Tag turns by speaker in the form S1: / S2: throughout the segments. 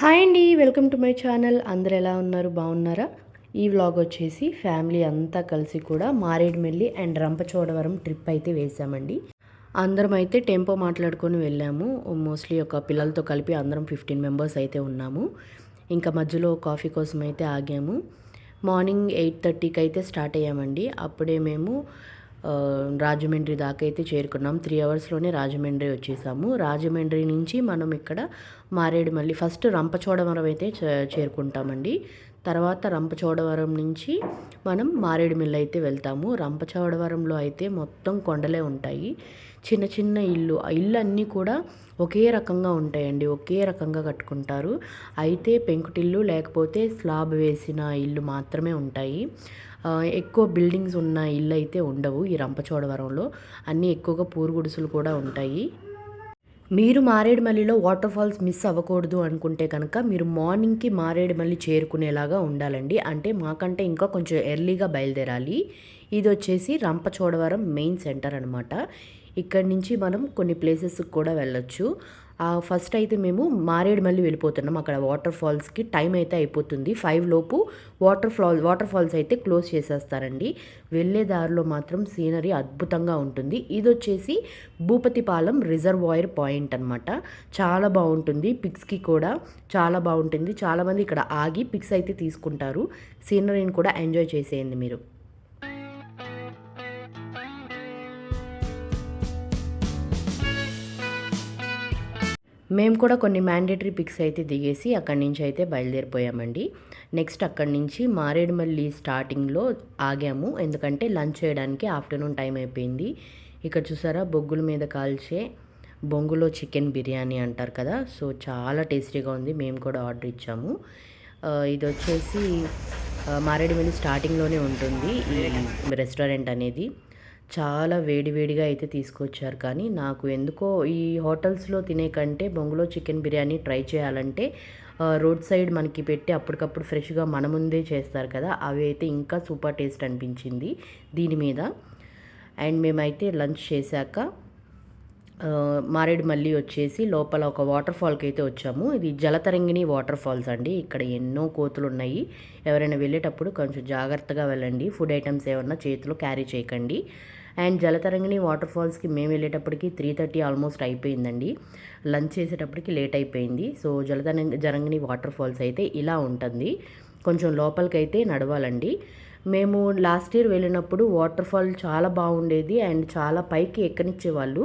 S1: Hi అండి welcome to my channel. అందరు ఎలా ఉన్నారు? బాగున్నారా? ఈ వ్లాగ్ వచ్చేసి ఫ్యామిలీ అంతా కలిసి కూడా మారేడుమిల్లి అండ్ రంపచోడవరం ట్రిప్ అయితే వేసామండి. అందరం అయితే టెంపో మాట్లాడుకొని వెళ్ళాము. మోస్ట్లీ ఒక పిల్లలతో కలిపి అందరం ఫిఫ్టీన్ మెంబర్స్ అయితే ఉన్నాము. ఇంకా మధ్యలో కాఫీ కోసం అయితే ఆగాము. మార్నింగ్ ఎయిట్ థర్టీకి అయితే స్టార్ట్ అయ్యామండి. అప్పుడే మేము రాజమండ్రి దాకా అయితే చేరుకున్నాం. త్రీ అవర్స్లోనే రాజమండ్రి వచ్చేసాము. రాజమండ్రి నుంచి మనం ఇక్కడ మారేడుమల్లి ఫస్ట్ రంపచోడవరం అయితే చే- చేరుకుంటామండి. తర్వాత రంపచోడవరం నుంచి మనం మారేడుమిల్లి అయితే వెళ్తాము. రంపచోడవరంలో అయితే మొత్తం కొండలే ఉంటాయి. చిన్న చిన్న ఇల్లు. ఆ ఇల్లు అన్నీ కూడా ఒకే రకంగా ఉంటాయండి. ఒకే రకంగా కట్టుకుంటారు. అయితే పెంకుటిల్లు లేకపోతే స్లాబ్ వేసిన ఇల్లు మాత్రమే ఉంటాయి. ఎక్కువ బిల్డింగ్స్ ఉన్న ఇల్లు అయితే ఉండవు ఈ రంపచోడవరంలో. అన్నీ ఎక్కువగా పూరుగుడుసులు కూడా ఉంటాయి. మీరు మారేడుమల్లిలో వాటర్ ఫాల్స్ మిస్ అవ్వకూడదు అనుకుంటే కనుక మీరు మార్నింగ్కి మారేడుమల్లి చేరుకునేలాగా ఉండాలండి. అంటే మాకంటే ఇంకా కొంచెం ఎర్లీగా బయలుదేరాలి. ఇది వచ్చేసి రంపచోడవరం మెయిన్ సెంటర్ అనమాట ఇక్కడి నుంచి మనం కొన్ని ప్లేసెస్కి కూడా వెళ్ళొచ్చు. ఫస్ట్ అయితే మేము మారేడుమల్లి వెళ్ళిపోతున్నాం. అక్కడ వాటర్ ఫాల్స్కి టైం అయితే అయిపోతుంది. ఫైవ్ లోపు వాటర్ ఫాల్ వాటర్ ఫాల్స్ అయితే క్లోజ్ చేసేస్తారండి. వెళ్ళే దారిలో మాత్రం సీనరీ అద్భుతంగా ఉంటుంది. ఇది వచ్చేసి భూపతిపాలెం రిజర్వాయర్ పాయింట్ అనమాట చాలా బాగుంటుంది. పిక్స్కి కూడా చాలా బాగుంటుంది. చాలామంది ఇక్కడ ఆగి పిక్స్ అయితే తీసుకుంటారు. సీనరీని కూడా ఎంజాయ్ చేసేయండి మీరు. మేము కూడా కొన్ని మ్యాండేటరీ పిక్స్ అయితే దిగేసి అక్కడి నుంచి అయితే బయలుదేరిపోయామండి. నెక్స్ట్ అక్కడి నుంచి మారేడుమల్లి స్టార్టింగ్లో ఆగాము. ఎందుకంటే లంచ్ చేయడానికి ఆఫ్టర్నూన్ టైం అయిపోయింది. ఇక్కడ చూసారా బొగ్గుల మీద కాల్చే బొంగులో చికెన్ బిర్యానీ అంటారు కదా సో చాలా టేస్టీగా ఉంది. మేము కూడా ఆర్డర్ ఇచ్చాము. ఇది వచ్చేసి మారేడుమల్లి స్టార్టింగ్లోనే ఉంటుంది ఈ రెస్టారెంట్ అనేది. చాలా వేడివేడిగా అయితే తీసుకొచ్చారు. కానీ నాకు ఎందుకో ఈ హోటల్స్లో తినే కంటే బొంగులో చికెన్ బిర్యానీ ట్రై చేయాలంటే రోడ్ సైడ్ మనకి పెట్టి అప్పటికప్పుడు ఫ్రెష్గా మన ముందే చేస్తారు కదా అవి అయితే ఇంకా సూపర్ టేస్ట్ అనిపించింది దీని మీద. అండ్ మేమైతే లంచ్ చేశాక మారేడుమల్లి వచ్చేసి లోపల ఒక వాటర్ ఫాల్కి అయితే వచ్చాము. ఇది జలతరంగిణి వాటర్ ఫాల్స్ అండి. ఇక్కడ ఎన్నో కోతులు ఉన్నాయి ఎవరైనా వెళ్ళేటప్పుడు కొంచెం జాగ్రత్తగా వెళ్ళండి. ఫుడ్ ఐటమ్స్ ఏమన్నా చేతిలో క్యారీ చేయకండి. అండ్ జలతరంగిణి వాటర్ ఫాల్స్కి మేము వెళ్ళేటప్పటికి త్రీ థర్టీ ఆల్మోస్ట్ అయిపోయిందండి. లంచ్ చేసేటప్పటికి లేట్ అయిపోయింది. సో జలతరంగి జరంగిణి వాటర్ ఫాల్స్ అయితే ఇలా ఉంటుంది. కొంచెం లోపలికైతే నడవాలండి. మేము లాస్ట్ ఇయర్ వెళ్ళినప్పుడు వాటర్ ఫాల్ చాలా బాగుండేది అండ్ చాలా పైకి ఎక్కనిచ్చేవాళ్ళు.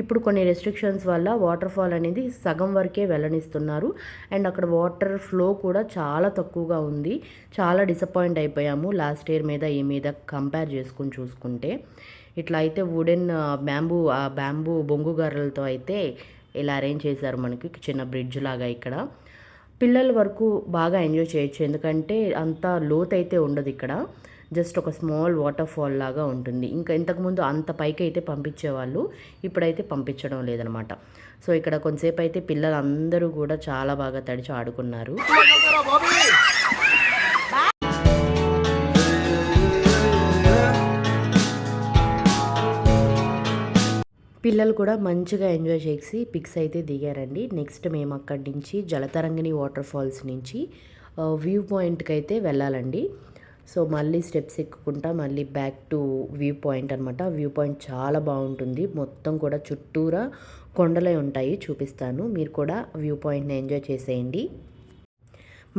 S1: ఇప్పుడు కొన్ని రెస్ట్రిక్షన్స్ వల్ల వాటర్ ఫాల్ అనేది సగం వరకే వెళ్ళనిస్తున్నారు. అండ్ అక్కడ వాటర్ ఫ్లో కూడా చాలా తక్కువగా ఉంది. చాలా డిసప్పాయింట్ అయిపోయాము లాస్ట్ ఇయర్ మీద ఈ మీద కంపేర్ చేసుకుని చూసుకుంటే. ఇట్లా అయితే వుడెన్ బ్యాంబూ ఆ బ్యాంబూ బొంగు గర్రలతో అయితే ఇలా అరేంజ్ చేశారు మనకి చిన్న బ్రిడ్జ్ లాగా ఇక్కడ. పిల్లల వరకు బాగా ఎంజాయ్ చేయొచ్చు. ఎందుకంటే అంత లోత్ అయితే ఉండదు ఇక్కడ. జస్ట్ ఒక స్మాల్ వాటర్ ఫాల్ లాగా ఉంటుంది. ఇంకా ఇంతకుముందు అంత పైకి అయితే పంపించేవాళ్ళు. ఇప్పుడైతే పంపించడం లేదనమాట. సో ఇక్కడ కొంతసేపు అయితే పిల్లలందరూ కూడా చాలా బాగా తడిచి ఆడుకున్నారు. పిల్లలు కూడా మంచిగా ఎంజాయ్ చేసి పిక్స్ అయితే దిగారండి. నెక్స్ట్ మేము అక్కడి నుంచి జలతరంగిణి వాటర్ ఫాల్స్ నుంచి వ్యూ పాయింట్కి అయితే వెళ్ళాలండి. సో మళ్ళీ స్టెప్స్ ఎక్కుకుంటా మళ్ళీ బ్యాక్ టు వ్యూ పాయింట్ అనమాట వ్యూ పాయింట్ చాలా బాగుంటుంది. మొత్తం కూడా చుట్టూరా కొండలే ఉంటాయి చూపిస్తాను. మీరు కూడా వ్యూ పాయింట్ని ఎంజాయ్ చేసేయండి.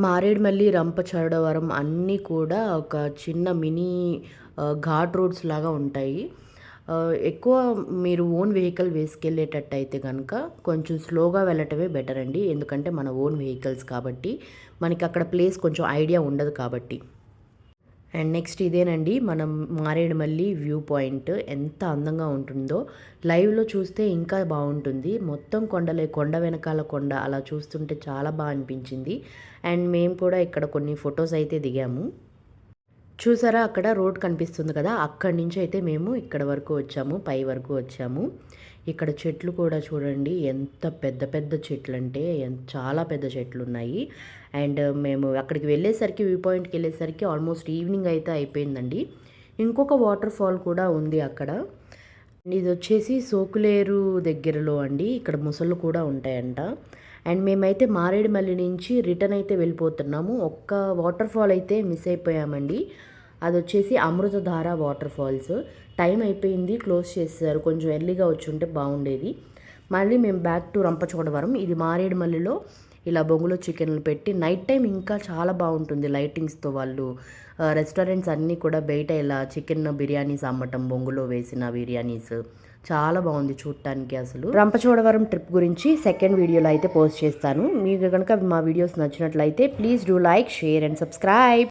S1: మారేడుమల్లి రంపచోడవరం అన్నీ కూడా ఒక చిన్న మినీ ఘాట్ రోడ్స్ లాగా ఉంటాయి. ఎక్కువ మీరు ఓన్ వెహికల్ వేసుకెళ్ళేటట్టు అయితే కనుక కొంచెం స్లోగా వెళ్ళటమే బెటర్ అండి. ఎందుకంటే మన ఓన్ వెహికల్స్ కాబట్టి మనకి అక్కడ ప్లేస్ కొంచెం ఐడియా ఉండదు కాబట్టి. అండ్ నెక్స్ట్ ఇదేనండి మనం మారేడుమల్లి వ్యూ పాయింట్ ఎంత అందంగా ఉంటుందో. లైవ్లో చూస్తే ఇంకా బాగుంటుంది. మొత్తం కొండలే కొండ వెనకాల కొండ అలా చూస్తుంటే చాలా బాగా అనిపించింది. అండ్ మేము కూడా ఇక్కడ కొన్ని ఫొటోస్ అయితే దిగాము. చూసారా? అక్కడ రోడ్ కనిపిస్తుంది కదా. అక్కడి నుంచి అయితే మేము ఇక్కడ వరకు వచ్చాము. పై వరకు వచ్చాము. ఇక్కడ చెట్లు కూడా చూడండి. ఎంత పెద్ద పెద్ద చెట్లు అంటే చాలా పెద్ద చెట్లు ఉన్నాయి అండ్ మేము అక్కడికి వెళ్ళేసరికి వ్యూ పాయింట్కి వెళ్ళేసరికి ఆల్మోస్ట్ ఈవినింగ్ అయితే అయిపోయిందండి. ఇంకొక వాటర్ ఫాల్ కూడా ఉంది అక్కడ. ఇది వచ్చేసి సోకులేరు దగ్గరలో అండి. ఇక్కడ ముసళ్ళు కూడా ఉంటాయంట. అండ్ మేమైతే మారేడుమల్లి నుంచి రిటర్న్ అయితే వెళ్ళిపోతున్నాము. ఒక్క వాటర్ ఫాల్ అయితే మిస్ అయిపోయామండి. అది వచ్చేసి అమృతధార వాటర్ ఫాల్స్ టైం అయిపోయింది క్లోజ్ చేశారు కొంచెం ఎర్లీగా వచ్చి ఉంటే బాగుండేది మళ్ళీ మేము బ్యాక్ టు రంపచోడవరం. ఇది మారేడుమల్లిలో ఇలా బొంగులో చికెన్లు పెట్టి నైట్ టైం ఇంకా చాలా బాగుంటుంది లైటింగ్స్తో వాళ్ళు. రెస్టారెంట్స్ అన్నీ కూడా బయట ఇలా చికెన్ బిర్యానీస్ అమ్మటం బొంగులో వేసిన బిర్యానీస్. చాలా బాగుంది చూడటానికి అసలు. రంపచోడవరం ట్రిప్ గురించి సెకండ్ వీడియోలో అయితే పోస్ట్ చేస్తాను. మీకు కనుక మా వీడియోస్ నచ్చినట్లయితే please do like share and subscribe.